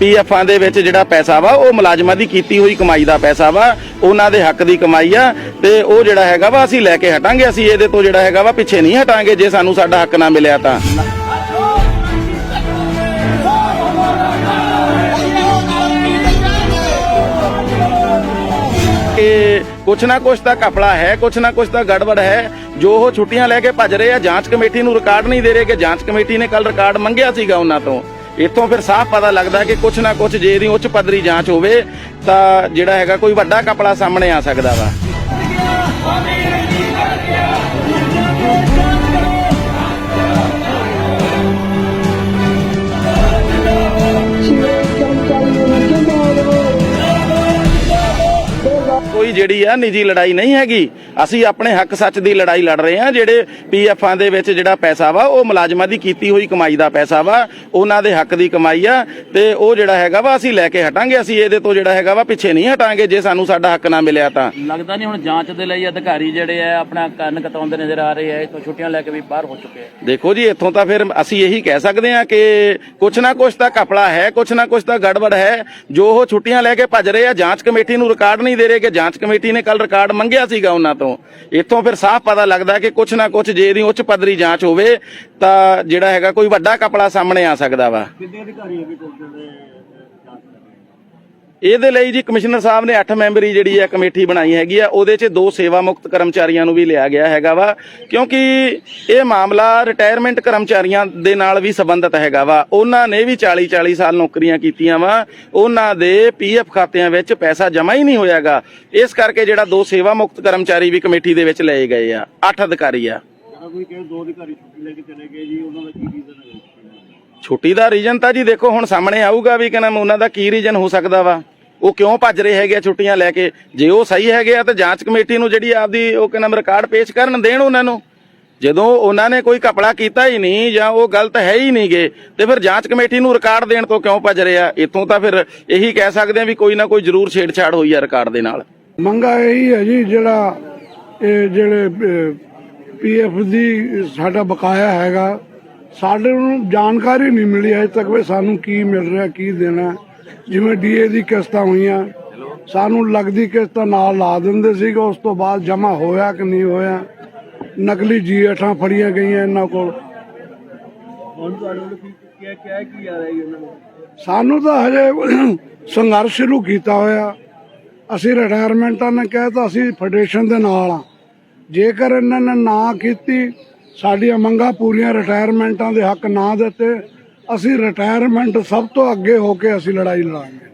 ਪੀਐਫਾਂ ਦੇ ਵਿੱਚ ਜਿਹੜਾ ਪੈਸਾ ਵਾ, ਉਹ ਮੁਲਾਜ਼ਮਾਂ ਦੀ ਕੀਤੀ ਹੋਈ ਕਮਾਈ ਦਾ ਪੈਸਾ ਵਾ, ਉਹਨਾਂ ਦੇ ਹੱਕ ਦੀ ਕਮਾਈ ਆ, ਤੇ ਉਹ ਜਿਹੜਾ ਹੈਗਾ ਵਾ, ਅਸੀਂ ਲੈ ਕੇ ਹਟਾਂਗੇ, ਅਸੀਂ ਇਹਦੇ ਤੋਂ ਜਿਹੜਾ ਹੈਗਾ ਵਾ, ਪਿੱਛੇ ਨਹੀਂ ਹਟਾਂਗੇ, ਜੇ ਸਾਨੂੰ ਸਾਡਾ ਹੱਕ ਨਾ ਮਿਲਿਆ ਤਾਂ। ਕਿ ਕੁਛ ਨਾ ਕੁਛ ਤਾਂ ਕਪੜਾ ਹੈ, ਕੁਛ ਨਾ ਕੁਛ ਤਾਂ ਗੜਬੜ ਹੈ। ਜੋ ਉਹ ਛੁੱਟੀਆਂ ਲੈ ਕੇ ਭੱਜ ਰਹੇ ਆ, ਜਾਂਚ ਕਮੇਟੀ ਨੂੰ ਰਿਕਾਰਡ ਨਹੀਂ ਦੇ ਰਹੇ ਕਿ ਜਾਂਚ ਕਮੇਟੀ ਨੇ ਕੱਲ ਰਿਕਾਰਡ ਮੰਗਿਆ ਸੀਗਾ ਉਹਨਾਂ ਤੋਂ। ਇੱਥੋਂ ਫਿਰ ਸਾਫ਼ ਪਤਾ ਲੱਗਦਾ ਕਿ ਕੁਛ ਨਾ ਕੁਛ ਜੇ ਇਹਦੀ ਉੱਚ ਪੱਧਰੀ ਜਾਂਚ ਹੋਵੇ ਤਾਂ ਜਿਹੜਾ ਹੈਗਾ ਕੋਈ ਵੱਡਾ ਕਪੜਾ ਸਾਹਮਣੇ ਆ ਸਕਦਾ ਵਾ। ਕੋਈ ਜਿਹੜੀ ਆ ਨਿੱਜੀ ਲੜਾਈ ਨਹੀਂ ਹੈਗੀ। ਅਸੀਂ ਆਪਣੇ ਹੱਕ ਸੱਚ ਦੀ ਲੜਾਈ ਲੜ ਰਹੇ ਆ ਜਿਹੜੇ ਪੀਐਫਾਂ ਦੇ ਵਿੱਚ ਜਿਹੜਾ ਪੈਸਾ ਵਾ ਉਹ ਮੁਲਾਜ਼ਮਾਂ ਦੀ ਕੀਤੀ ਹੋਈ ਕਮਾਈ ਦਾ ਪੈਸਾ ਵਾ ਉਹਨਾਂ ਦੇ ਹੱਕ ਦੀ ਕਮਾਈ ਆ ਤੇ ਉਹ ਜਿਹੜਾ ਹੈਗਾ ਵਾ ਅਸੀਂ ਲੈ ਕੇ ਹਟਾਂਗੇ ਅਸੀਂ ਇਹਦੇ ਤੋਂ ਜਿਹੜਾ ਹੈਗਾ ਵਾ ਪਿੱਛੇ ਨਹੀਂ ਹਟਾਂਗੇ ਜੇ ਸਾਨੂੰ ਸਾਡਾ ਹੱਕ ਨਾ ਮਿਲਿਆ ਤਾਂ। ਲੱਗਦਾ ਨਹੀਂ ਹੁਣ ਜਾਂਚ ਦੇ ਲਈ ਅਧਿਕਾਰੀ ਜਿਹੜੇ ਆ ਆਪਣਾ ਕੰਨ ਕਤਾਉਂਦੇ ਨਜ਼ਰ ਆ ਰਹੇ ਆ ਇਥੋਂ ਛੁੱਟੀਆਂ ਲੈ ਕੇ ਵੀ ਬਾਹਰ ਹੋ ਚੁੱਕੇ ਆ। ਦੇਖੋ ਜੀ ਇੱਥੋਂ ਤਾਂ ਫਿਰ ਅਸੀਂ ਇਹੀ ਕਹਿ ਸਕਦੇ ਹਾਂ ਕਿ ਕੁਛ ਨਾ ਕੁਛ ਤਾਂ ਕਪੜਾ ਹੈ ਕੁਛ ਨਾ ਕੁਛ ਤਾਂ ਗੜਬੜ ਹੈ। ਜੋ ਉਹ ਛੁੱਟੀਆਂ ਲੈ ਕੇ ਭੱਜ ਰਹੇ ਆ ਜਾਂਚ ਕਮੇਟੀ ਨੂੰ ਰਿਕਾਰਡ ਨਹੀਂ ਦੇ ਰਹੇ ਕਿ ਜਾਂਚ ਕਮੇਟੀ ਨੇ ਕੱਲ ਰਿਕਾਰਡ ਮੰਗਿਆ ਸੀਗਾ ਉਹਨਾਂ ਤੋਂ। ਇੱਥੋਂ ਫਿਰ ਸਾਫ਼ ਪਤਾ ਲੱਗਦਾ ਕਿ ਕੁਛ ਨਾ ਕੁਛ ਜੇ ਇਹਦੀ ਉੱਚ ਪੱਧਰੀ ਜਾਂਚ ਹੋਵੇ, ਤਾਂ ਜਿਹੜਾ ਹੈਗਾ ਕੋਈ ਵੱਡਾ ਕਪੜਾ ਸਾਹਮਣੇ ਆ ਸਕਦਾ ਵਾ। ਕਿੰਨੇ ਅਧਿਕਾਰੀ ਹੈਗੇ ਕੋਲ ਦੇ? ਇਹਦੇ ਲਈ ਜੀ ਕਮਿਸ਼ਨਰ ਸਾਹਿਬ ਨੇ 8 ਮੈਂਬਰੀ ਜਿਹੜੀ ਹੈ ਕਮੇਟੀ ਬਣਾਈ ਹੈਗੀ ਆ, ਉਹਦੇ 'ਚ ਦੋ ਸੇਵਾ ਮੁਕਤ ਕਰਮਚਾਰੀਆਂ ਨੂੰ ਵੀ ਲਿਆ ਗਿਆ ਹੈਗਾ ਵਾ। ਕਿਉਂਕਿ ਇਹ ਮਾਮਲਾ ਰਿਟਾਇਰਮੈਂਟ ਕਰਮਚਾਰੀਆਂ ਦੇ ਨਾਲ ਵੀ ਸੰਬੰਧਿਤ ਹੈਗਾ ਵਾ। ਉਹਨਾਂ ਨੇ ਵੀ 40 40 ਸਾਲ ਨੌਕਰੀਆਂ ਕੀਤੀਆਂ ਵਾ। ਉਹਨਾਂ ਦੇ ਪੀਐਫ ਖਾਤਿਆਂ ਵਿੱਚ ਪੈਸਾ ਜਮ੍ਹਾਂ ਹੀ ਨਹੀਂ ਹੋਇਆਗਾ। ਇਸ ਕਰਕੇ ਜਿਹੜਾ ਦੋ ਸੇਵਾ ਮੁਕਤ ਕਰਮਚਾਰੀ ਵੀ ਕਮੇਟੀ ਦੇ ਵਿੱਚ ਲਏ ਗਏ ਆ। 8 ਅਧਿਕਾਰੀ ਆ। ਕੋਈ ਕਹੇ ਦੋ ਅਧਿਕਾਰੀ ਛੁੱਟੀ ਲੈ ਕੇ ਚਲੇ ਗਏ ਜੀ, ਉਹਨਾਂ ਦਾ ਕੀ ਰੀਜ਼ਨ ਹੈ ਛੁੱਟੀ ਦਾ ਰੀਜਨ ਤਾਂ ਜੀ ਦੇਖੋ ਹੁਣ ਸਾਹਮਣੇ ਆਊਗਾ ਵੀ ਕਿ ਨਾਮ ਉਹਨਾਂ ਦਾ ਕੀ ਰੀਜਨ ਹੋ ਸਕਦਾ ਵਾ। ਉਹ ਕਿਉਂ ਭੱਜ ਰਹੇ ਹੈਗੇ ਆ ਛੁੱਟੀਆਂ ਲੈ ਕੇ? ਜੇ ਉਹ ਸਹੀ ਹੈਗੇ ਆ ਤਾਂ ਜਾਂਚ ਕਮੇਟੀ ਨੂੰ ਜਿਹੜੀ ਆਪਦੀ ਉਹ ਕਿ ਨਾਮ ਰਿਕਾਰਡ ਪੇਸ਼ ਕਰਨ ਦੇਣ ਉਹਨਾਂ ਨੂੰ। ਜਦੋਂ ਉਹਨਾਂ ਨੇ ਕੋਈ ਕਪੜਾ ਕੀਤਾ ਹੀ ਨਹੀਂ ਜਾਂ ਉਹ ਗਲਤ ਹੈ ਹੀ ਨਹੀਂਗੇ ਤੇ ਫਿਰ ਜਾਂਚ ਕਮੇਟੀ ਨੂੰ ਰਿਕਾਰਡ ਦੇਣ ਤੋਂ ਕਿਉਂ ਭੱਜ ਰਹੇ ਆ? ਇਥੋਂ ਤਾਂ ਫਿਰ ਇਹੀ ਕਹਿ ਸਕਦੇ ਆ ਵੀ ਕੋਈ ਨਾ ਕੋਈ ਜ਼ਰੂਰ ਛੇੜਛਾੜ ਹੋਈ ਆ ਰਿਕਾਰਡ ਦੇ ਨਾਲ। ਮੰਗਾ ਇਹੀ ਹੈ ਜੀ ਜਿਹੜਾ ਇਹ ਜਿਹੜੇ ਪੀਐਫ ਦੀ ਸਾਡਾ ਬਕਾਇਆ ਹੈਗਾ। ਸਾਡੇ ਨੂੰ ਜਾਣਕਾਰੀ ਨਹੀਂ ਮਿਲੀ ਅਜੇ ਤੱਕ ਵੀ ਸਾਨੂੰ ਕੀ ਮਿਲ ਰਿਹਾ ਕੀ ਦੇਣਾ। ਜਿਵੇਂ ਡੀਏ ਦੀ ਕਿਸ਼ਤਾਂ ਹੋਈਆਂ ਸਾਨੂੰ ਲੱਗਦੀ ਕਿਸ਼ਤਾਂ ਨਾਲ ਲਾ ਦਿੰਦੇ ਸੀਗੇ ਉਸ ਤੋਂ ਬਾਅਦ ਜਮਾ ਹੋਇਆ ਕਿ ਨਹੀਂ ਹੋਇਆ। ਨਕਲੀ ਜੀ8 ਫੜੀਆਂ ਗਈਆਂ ਇਹਨਾਂ ਕੋਲ। ਸਾਨੂੰ ਤਾਂ ਹਜੇ ਸੰਘਰਸ਼ ਸ਼ੁਰੂ ਕੀਤਾ ਹੋਇਆ। ਅਸੀਂ ਰਿਟਾਇਰਮੈਂਟਾਂ ਨੇ ਕਹਿਤਾ ਅਸੀਂ ਫੈਡਰੇਸ਼ਨ ਦੇ ਨਾਲ ਆ ਜੇਕਰ ਇਹਨਾਂ ਨੇ ਨਾ ਕੀਤੀ ਸਾਡੀਆਂ ਮੰਗਾਂ ਪੂਰੀਆਂ ਰਿਟਾਇਰਮੈਂਟਾਂ ਦੇ ਹੱਕ ਨਾ ਦਿੱਤੇ, ਅਸੀਂ ਰਿਟਾਇਰਮੈਂਟ ਸਭ ਤੋਂ ਅੱਗੇ ਹੋ ਕੇ ਅਸੀਂ ਲੜਾਈ ਲੜਾਂਗੇ।